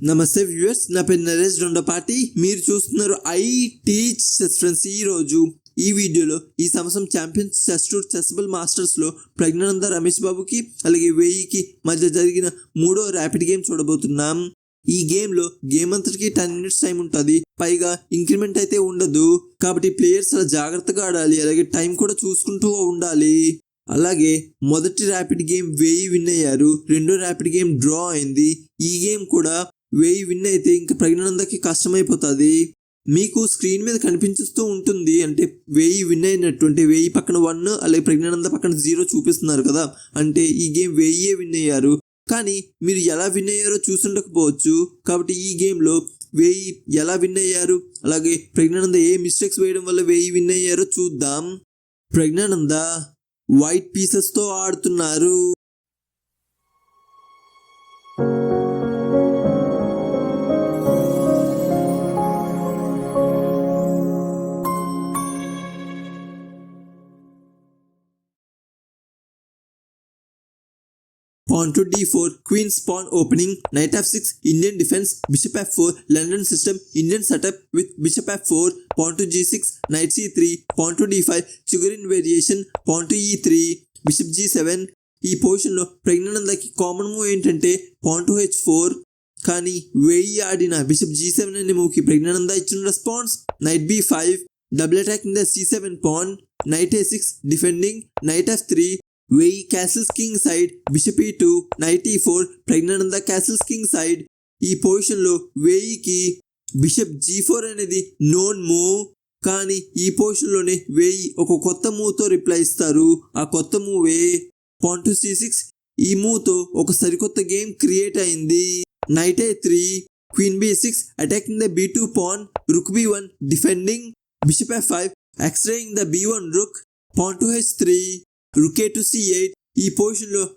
నమస్తే వ్యూవర్స్ నా పేరు నరేష్ దొండపాటి మీరు చూస్తున్నారు ఐ టీచ్ చెస్ ఫ్రెండ్స్ ఈ రోజు. ఈ వీడియోలో ఈ సంవత్సరం ఛాంపియన్స్ చెస్ టూర్ చెస్బుల్ మాస్టర్స్లో ప్రజ్ఞానంద రమేష్ బాబుకి అలాగే వెయ్యికి మధ్య జరిగిన మూడో ర్యాపిడ్ గేమ్ చూడబోతున్నాం. ఈ గేమ్లో గేమ్ అంతటికి టెన్ మినిట్స్ టైం ఉంటుంది. పైగా ఇంక్రిమెంట్ అయితే ఉండదు. కాబట్టి ప్లేయర్స్ అలా జాగ్రత్తగా ఆడాలి. అలాగే టైం కూడా చూసుకుంటూ ఉండాలి. అలాగే మొదటి ర్యాపిడ్ గేమ్ వెయ్యి విన్ అయ్యారు. రెండో ర్యాపిడ్ గేమ్ డ్రా అయింది. ఈ గేమ్ కూడా వెయ్యి విన్ అయితే ఇంకా ప్రజ్ఞానందకి కష్టమైపోతుంది. మీకు స్క్రీన్ మీద కనిపించుతూ ఉంటుంది అంటే వెయ్యి విన్ అయినట్టు అంటే వెయ్యి పక్కన వన్ అలాగే ప్రజ్ఞానంద పక్కన జీరో చూపిస్తున్నారు కదా. అంటే ఈ గేమ్ వెయ్యే విన్ అయ్యారు కానీ మీరు ఎలా విన్ అయ్యారో చూసుండకపోవచ్చు. కాబట్టి ఈ గేమ్లో వెయ్యి ఎలా విన్ అయ్యారు అలాగే ప్రజ్ఞానంద ఏ మిస్టేక్స్ వేయడం వల్ల వెయ్యి విన్ అయ్యారో చూద్దాం. ప్రజ్ఞానంద వైట్ పీసెస్తో ఆడుతున్నారు. Pawn to d four queen's pawn opening knight f six Indian defence bishop f four London system Indian setup with bishop f four pawn to g six knight c three pawn to d five Chigorin variation pawn to e three bishop g seven ఈ పొజిషన్లో ప్రజ్ఞానందకి common move ఏంటంటే pawn to H four కానీ Wei Yi ఆడిన bishop G seven అనే మూవ్కి ప్రజ్ఞానంద ఇచ్చిన response knight b five double attack in the c seven pawn knight a six defending knight f three Wei Yi castles kingside bishop e two knight e four Praggnanandhaa castles kingside. ఈ పొజిషన్లో వెయ్యికి bishop G four అనేది known move కానీ ఈ పొజిషన్లోనే వెయ్యి ఒక కొత్త మూవ్తో reply ఇస్తారు. ఆ కొత్త మూవే పాన్ టూ సి సిక్స్ ఈ మూవ్తో ఒక సరికొత్త గేమ్ క్రియేట్ అయింది. Knight a three queen b six attacking the b two pawn rook b one defending bishop f five x-raying the b one rook pawn to h three rook e to c eight ఈ పొజిషన్లో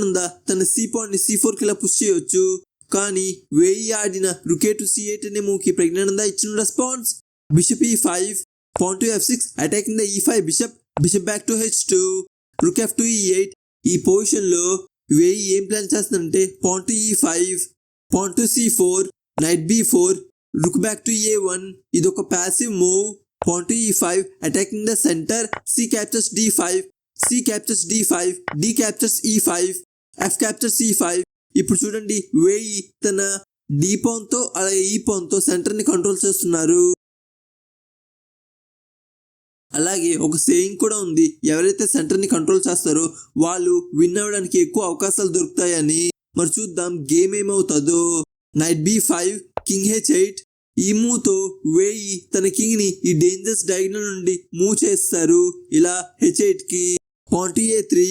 ఉందా? తన C పాయింట్ని C ఫోర్కి ఇలా push చేయొచ్చు. కానీ Wei Yi ఆడిన రుకే టు సి ఎయిట్ అనే మూవ్కి ఉందా? ఇచ్చిన response. Bishop e five. Pawn to f six. Attacking the e five. Bishop bishop back to h two. Rook f to e eight. ఈ పొజిషన్లో వెయ్యి ఏం ప్లాన్ చేస్తుందంటే pawn to e five pawn to c four knight b four rook back to a one. ఇది ఒక passive move. Pawn to e five. Attacking the centre. C captures d five. C captures d five d captures e five f captures e five ఇప్పుడు చూడండి Wei Yi తన d తో అలాగే ఈ తో సెంటర్ని కంట్రోల్ చేస్తున్నారు. అలాగే ఒక సేయింగ్ కూడా ఉంది. ఎవరైతే సెంటర్ని కంట్రోల్ చేస్తారో వాళ్ళు విన్ అవ్వడానికి ఎక్కువ అవకాశాలు దొరుకుతాయని. మరి చూద్దాం గేమ్ ఏమవుతుందో. Knight b five king h eight ఈ మూవ్తో వేయి తన కింగ్ని ఈ డేంజర్స్ డయాగ్నల్ నుండి మూవ్ చేస్తారు. ఇలా h eight pawn to a three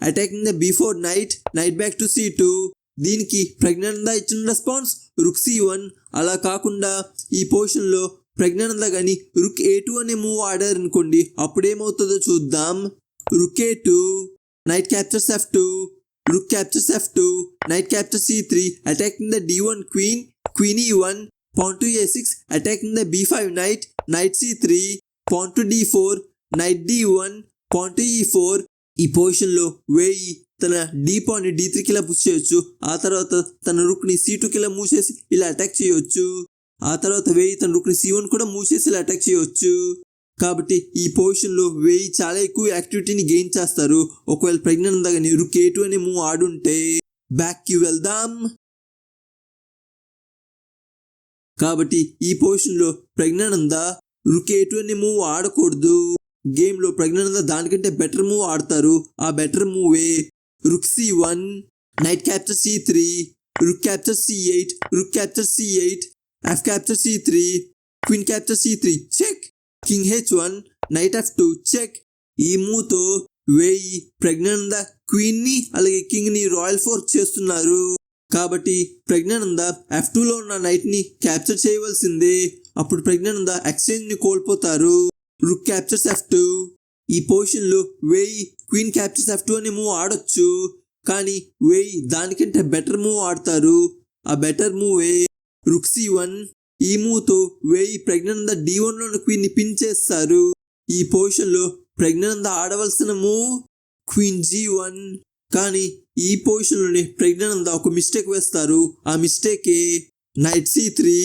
attacking the b four knight knight back to c two దీనికి ప్రజ్ఞానంద ఇచ్చిన రెస్పాన్స్ రుక్ సి వన్ అలా కాకుండా ఈ పోర్షన్లో ప్రజ్ఞానంద కానీ రుక్ ఏ టూ అనే మూవ్ ఆడారు అనుకోండి అప్పుడేమవుతుందో చూద్దాం. Rook a two knight captures f two rook captures f two knight capture c three attacking the d one queen queen e one pawn to a six attacking the b five knight knight c three pawn to d four knight d one e4 ఈ పొజిషన్లో Wei Yi తన D point d three కిలా push చేయొచ్చు. ఆ తర్వాత తన రుక్ని C two కిలా మూవ్ చేసి ఇలా అటాక్ చేయొచ్చు. ఆ తర్వాత వేయి తన రుక్ని సి వన్ కూడా మూవ్ చేసి ఇలా అటాక్ చేయొచ్చు. కాబట్టి ఈ పొజిషన్లో వేయి చాలా ఎక్కువ యాక్టివిటీని గెయిన్ చేస్తారు. ఒకవేళ ప్రెగ్నెంట్ కానీ రుక్ ఏ టూ అనే మూవ్ ఆడుంటే బ్యాక్కి వెళ్దాం. కాబట్టి ఈ పొజిషన్లో ఏ రుకేటు అనే మూవ్ ఆడకూడదు. గేమ్లో ప్రజ్ఞానంద దానికంటే బెటర్ మూవ్ ఆడతారు. ఆ better మూవే rook c one knight capture c three rook capture c eight rook capture c eight f capture c three queen capture c three check. King h one knight f two check. ఈ మూవ్తో వేయి ప్రజ్ఞానంద క్వీన్ని అలాగే కింగ్ని royal force చేస్తున్నారు. కాబట్టి Praggnanandhaa F టూలో ఉన్న నైట్ని capture చేయవలసిందే. అప్పుడు ప్రజ్ఞానంద ఎక్స్చేంజ్ని కోల్పోతారు. రుక్ క్యాప్చర్స్ ఎఫ్ టూ ఈ పొజిషన్లో Wei Yi queen captures f two అనే మూవ్ ఆడొచ్చు. కానీ వేయి దానికంటే బెటర్ మూవ్ ఆడతారు. ఆ బెటర్ మూవే రుక్ సి వన్ ఈ మూవ్తో వేయి ప్రజ్ఞానంద డి వన్లోని క్వీన్ని పిన్ చేస్తారు. ఈ పొజిషన్లో ప్రెగ్నెంట్ ఆడవలసిన మూవ్ క్వీన్ జీ వన్ కానీ ఈ పొజిషన్లోనే ప్రెగ్నెంట్ ఒక మిస్టేక్ వేస్తారు. ఆ మిస్టేకే నైట్ సి త్రీ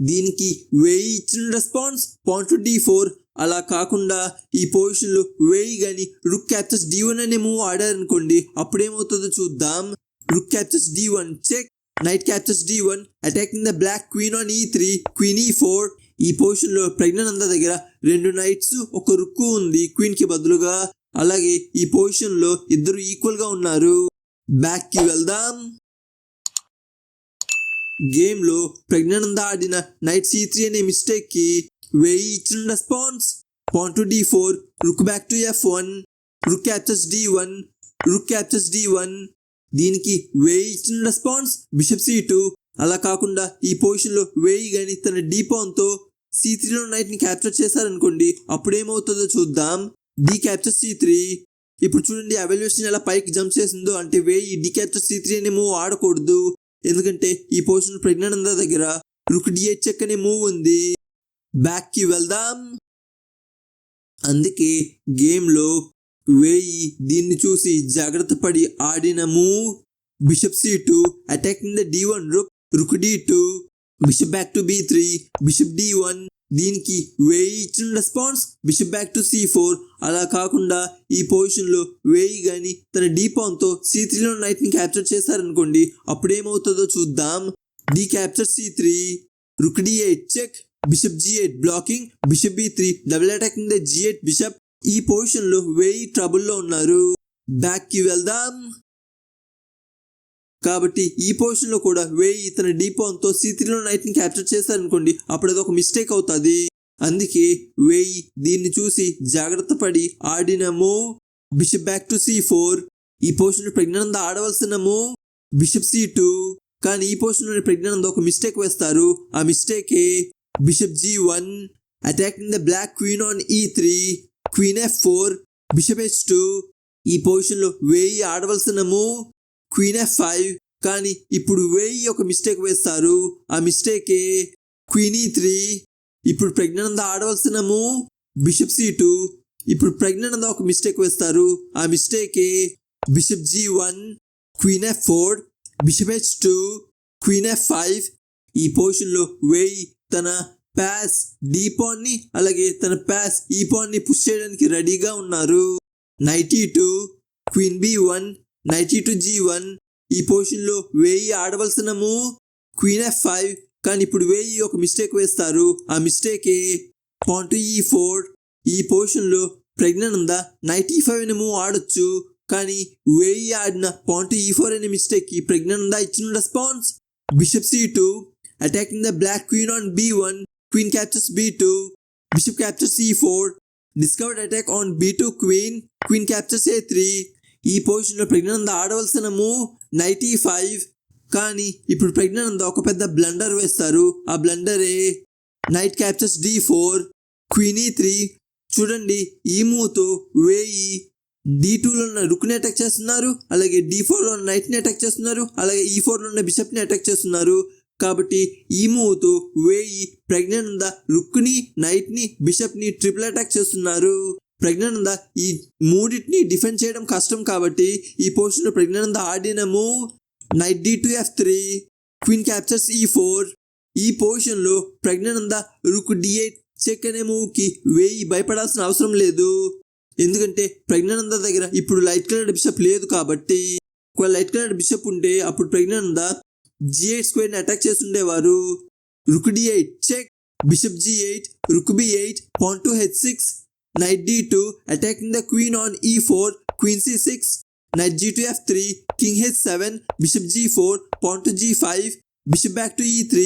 దీనికి వేయి ఇచ్చిన రెస్పాన్స్ పాయింట్ డి ఫోర్ అలా కాకుండా ఈ పొజిషన్లో వేయి కానీ రుక్ క్యాప్చర్స్ డి వన్ అనే మూవ్ ఆడారనుకోండి అప్పుడేమవుతుందో చూద్దాం. Rook captures d one check knight captures d one attacking the black queen on e three queen e four ఈ పొజిషన్లో ప్రజ్ఞానంద దగ్గర రెండు నైట్స్ ఒక రుక్కు ఉంది క్వీన్కి బదులుగా. అలాగే ఈ పొజిషన్లో ఇద్దరు ఈక్వల్గా ఉన్నారు. బ్యాక్కి వెళ్దాం. గేమ్లో ప్రజ్ఞానంద ఆడిన నైట్ సి త్రీ అనే మిస్టేక్కి వెయ్యి ఇచ్చిన response pawn to d four rook back to f one rook captures d one rook captures d one దీనికి వేయి ఇచ్చిన రెస్పాన్స్ బిషప్ సి టూ అలా కాకుండా ఈ పొజిషన్లో వేయి వెయ్యి తన డీ పాన్తో సి త్రీలో నైట్ని క్యాప్చర్ చేశారనుకోండి అప్పుడు ఏమవుతుందో చూద్దాం. డి క్యాప్చర్ సి త్రీ ఇప్పుడు చూడండి అవల్యూషన్ ఎలా పైకి జంప్ చేసిందో. అంటే Wei Yi d capture c three అనే మూవ్ ఆడకూడదు. ఎందుకంటే ఈ పొజిషన్ ప్రజ్ఞానంద దగ్గర రుక్ డి ఎయిట్ చెక్ అనే మూవ్ ఉంది. బ్యాక్కి వెళ్దాం. అందుకే గేమ్లో వేయి. దీన్ని చూసి జాగ్రత్త పడి ఆడిన move bishop c two attacking the d one rook rook d two bishop back to b three bishop d one దీనికి వేయి ఇచ్చిన response bishop back to c four అలా కాకుండా ఈ పొజిషన్లో వేయి గాని తన డీ పాన్ సి త్రీలో నైట్ని క్యాప్చర్ చేశారనుకోండి అప్పుడేమవుతుందో చూద్దాం. D capture c three rook d eight check bishop g eight blocking bishop b three double attacking the eight bishop ఈ పొజిషన్లో వెయ్యి ట్రబుల్లో ఉన్నారు. బ్యాక్కి వెళ్దాం. కాబట్టి ఈ పొజిషన్లో కూడా వెయ్యి ఇతని డీపోన్తో సి త్రీలో నైట్ని క్యాప్చర్ చేశారనుకోండి అప్పుడు అది ఒక మిస్టేక్ అవుతుంది. అందుకే వెయ్యి దీన్ని చూసి జాగ్రత్త పడి ఆడిన move bishop back to c four ఈ పొజిషన్ ప్రజ్ఞానంద ఆడవలసిన మూవ్ బిషప్ సి టూ కానీ ఈ పొజిషన్లో ప్రజ్ఞానంద ఒక మిస్టేక్ వేస్తారు. ఆ మిస్టేకే bishop g one attacking the black queen on e three queen f four bishop h two ఈ పొజిషన్లో వేయి ఆడవలసిన మూవ్ క్వీన్ ఎఫ్ ఫైవ్ కానీ ఇప్పుడు వేయి ఒక మిస్టేక్ వేస్తారు. ఆ మిస్టేకే క్వీన్ ఈ త్రీ ఇప్పుడు ప్రజ్ఞానంద ఆడవలసిన మూవ్ బిషప్ సి టూ ఇప్పుడు ప్రజ్ఞానంద ఒక మిస్టేక్ వేస్తారు. ఆ మిస్టేకే bishop g one queen f four bishop h two queen f five ఈ పొజిషన్లో వేయి తన ప్యాస్ డీ పాన్ని అలాగే తన ప్యాస్ ఈ పాన్ని పుష్ చేయడానికి రెడీగా ఉన్నారు. Knight e two queen b one knight e two g one. ఈ పొజిషన్లో వేయి ఆడవలసిన క్వీన్ ఎఫ్ ఫైవ్ కానీ ఇప్పుడు వేయి ఒక మిస్టేక్ వేస్తారు. ఆ మిస్టేకే. Pawn to e four. ఈ పొజిషన్లో ఉందా నైటీ ఫైవ్ అనే మూవ్ ఆడొచ్చు. కానీ వేయి ఆడిన పాన్ టు ఈ ఫోర్ అనే మిస్టేక్ ప్రెగ్నెంట్ ఉందా ఇచ్చిన response bishop c two. Attacking the black queen on b one queen captures bishop two bishop captures attack four discovered attack on captures two queen queen captures a three ఈ పొజిషన్లో ప్రజ్ఞానంద ఆడవలసిన move knight e five కానీ ఇప్పుడు ప్రజ్ఞానంద ఒక పెద్ద blunder వేస్తారు. ఆ బ్లండరే knight captures d four queen e three చూడండి ఈ మూవ్తో వేయి. డి టూలో ఉన్న రుక్ని అటాక్ చేస్తున్నారు. అలాగే డి ఫోర్లో ఉన్న నైట్ని అటాక్ చేస్తున్నారు. అలాగే e ఈ ఫోర్లో ఉన్న బిషప్ని అటాక్ చేస్తున్నారు. కాబట్టి ఈ మూవ్తో వేయి ప్రజ్ఞానంద రుక్ని నైట్ని బిషప్ని ట్రిపుల్ అటాక్ చేస్తున్నారు. ప్రజ్ఞానంద ఈ మూడింటిని డిఫెండ్ చేయడం కష్టం కాబట్టి ఈ పోస్టులో ప్రజ్ఞానంద ఆడిన move knight d to f three queen captures e four ఈ పొజిషన్లో Praggnanandhaa rook d eight check అనే మూవ్కి వేయి భయపడాల్సిన అవసరం లేదు. ఎందుకంటే ప్రజ్ఞానంద దగ్గర ఇప్పుడు లైట్ కలర్ బిషప్ లేదు కాబట్టి. ఒకవేళ లైట్ కలర్ బిషప్ ఉంటే అప్పుడు ప్రజ్ఞానంద జీ ఎయిట్ స్క్వేర్ని attack చేస్తుండేవారు. Rook d eight check bishop g eight rook b eight pawn to h six knight d2 attacking the queen on e4 queen c6 knight g2 f3 king h7 bishop g4 pawn to g5 bishop back to e3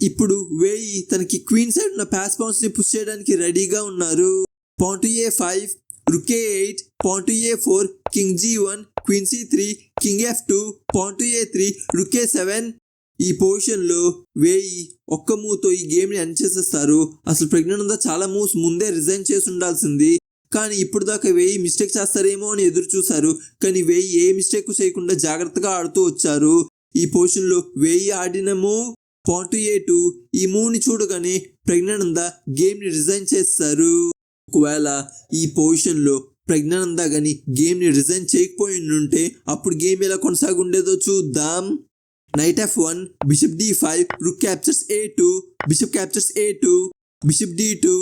ఇప్పుడు వేయి తనకి queen side ఉన్న passed పౌన్స్ని push చేయడానికి రెడీగా ఉన్నారు. Pawn to a five rook e eight pawn to a four king g one queen c three king f two pawn to a three rook a seven ఈ పొజిషన్లో Wei Yi ఒక్క మూవ్తో ఈ గేమ్ని ఎండ్ చేసేస్తారు. అసలు ప్రజ్ఞానంద చాలా మూవ్స్ ముందే రిజైన్ చేసి ఉండాల్సింది. కానీ ఇప్పుడు దాకా వేయి మిస్టేక్ చేస్తారేమో అని ఎదురు చూశారు. కానీ వేయి ఏ మిస్టేక్ చేయకుండా జాగ్రత్తగా ఆడుతూ వచ్చారు. ఈ పొజిషన్లో వేయి ఆడిన మూవ్ పాయింట్ ఏ టూ ఈ మూవ్ని చూడగానే ప్రజ్ఞానంద గేమ్ని రిజైన్ చేస్తారు. ఒకవేళ ఈ పొజిషన్లో ప్రజ్ఞానందా కానీ గేమ్ని రిజైన్ చేయకపోయి ఉంటే అప్పుడు గేమ్ ఎలా కొనసాగుండేదో చూద్దాం. Knight f one bishop d five rook captures a two bishop captures a two bishop d two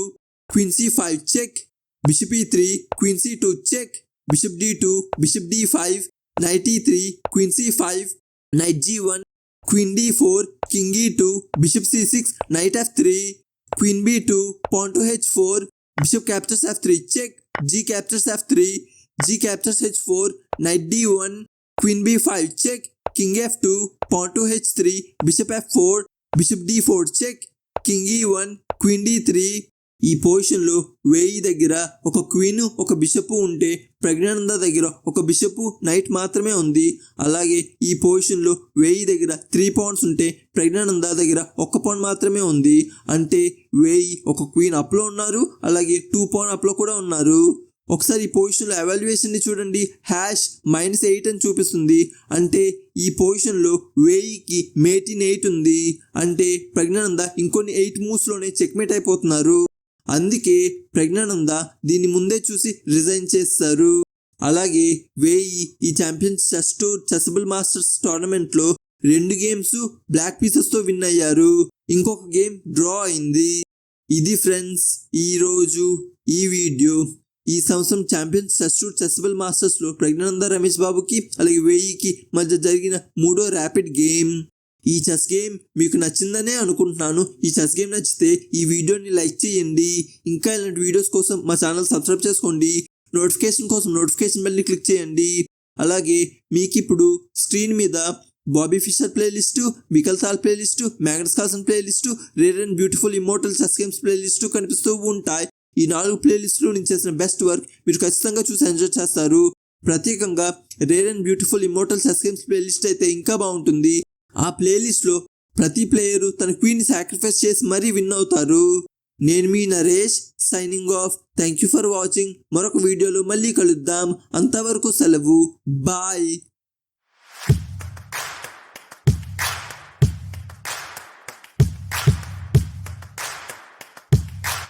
queen c five check bishop e three queen c two check bishop d two bishop d five knight e three queen c five knight g one queen d four king e two bishop c six knight f three queen b two point h four bishop captures f three check g captures f3 g captures h4 knight d1 queen b5 check king f2 pawn to h3 bishop f4 bishop d4 check king e1 queen d3 ఈ పొజిషన్లో Wei Yi దగ్గర ఒక queen ఒక bishop ఉంటే ప్రజ్ఞానంద దగ్గర ఒక bishop night మాత్రమే ఉంది. అలాగే ఈ పొజిషన్లో వెయ్యి వేయి దగ్గర త్రీ పౌండ్స్ ఉంటే ప్రజ్ఞానంద దగ్గర ఒక్క పౌండ్ మాత్రమే ఉంది. అంటే వేయి ఒక క్వీన్ అప్లో ఉన్నారు అలాగే టూ పౌండ్ అప్లో కూడా ఉన్నారు. ఒకసారి ఈ పొజిషన్లో ఎవాల్యుయేషన్ని చూడండి. హ్యాష్ మైనస్ ఎయిట్ అని చూపిస్తుంది. అంటే ఈ పొజిషన్లో వేయికి మేటిన్ ఎయిట్ ఉంది. అంటే ప్రజ్ఞానంద ఇంకొన్ని ఎయిట్ మూవ్స్లోనే చెక్మేట్ అయిపోతున్నారు. అందుకే ప్రజ్ఞానంద దీన్ని ముందే చూసి రిజైన్ చేస్తారు. అలాగే వేయి ఈ champions chess tour chessable masters టోర్నమెంట్లో రెండు గేమ్స్ బ్లాక్ పీసెస్తో విన్ అయ్యారు. ఇంకొక గేమ్ డ్రా అయింది. ఇది ఫ్రెండ్స్ ఈరోజు ఈ వీడియో ఈ సంవత్సరం ఛాంపియన్స్ చెస్ టూర్ చెసబుల్ మాస్టర్స్లో ప్రజ్ఞానంద రమేష్ బాబుకి అలాగే వేయికి మధ్య జరిగిన మూడో ర్యాపిడ్ గేమ్ ఈ చెస్ గేమ్ మీకు నచ్చిందనే అనుకుంటున్నాను. ఈ చెస్ గేమ్ నచ్చితే ఈ వీడియోని లైక్ చేయండి. ఇంకా ఇలాంటి వీడియోస్ కోసం మా ఛానల్ సబ్స్క్రైబ్ చేసుకోండి. నోటిఫికేషన్ కోసం నోటిఫికేషన్ బెల్ని క్లిక్ చేయండి. అలాగే మీకు ఇప్పుడు స్క్రీన్ మీద Bobby Fischer playlist Mikhail Tal playlist Magnus Carlsen playlist rare and beautiful immortal chess games playlist కనిపిస్తూ ఉంటాయి. ఈ నాలుగు ప్లేలిస్టులు నేను చేసిన బెస్ట్ వర్క్ మీరు ఖచ్చితంగా చూసి ఎంజాయ్ చేస్తారు. ప్రత్యేకంగా rare and beautiful immortal chess games playlist అయితే ఇంకా బాగుంటుంది. ఆ ప్లేలిస్ట్లో ప్రతి ప్లేయరు తన క్వీన్ని సాక్రిఫైస్ చేసి మరీ విన్ అవుతారు. నేను మీ Naresh signing off. Thank you for watching. మరొక వీడియోలో మళ్ళీ కలుద్దాం. అంతవరకు సెలవు. బాయ్.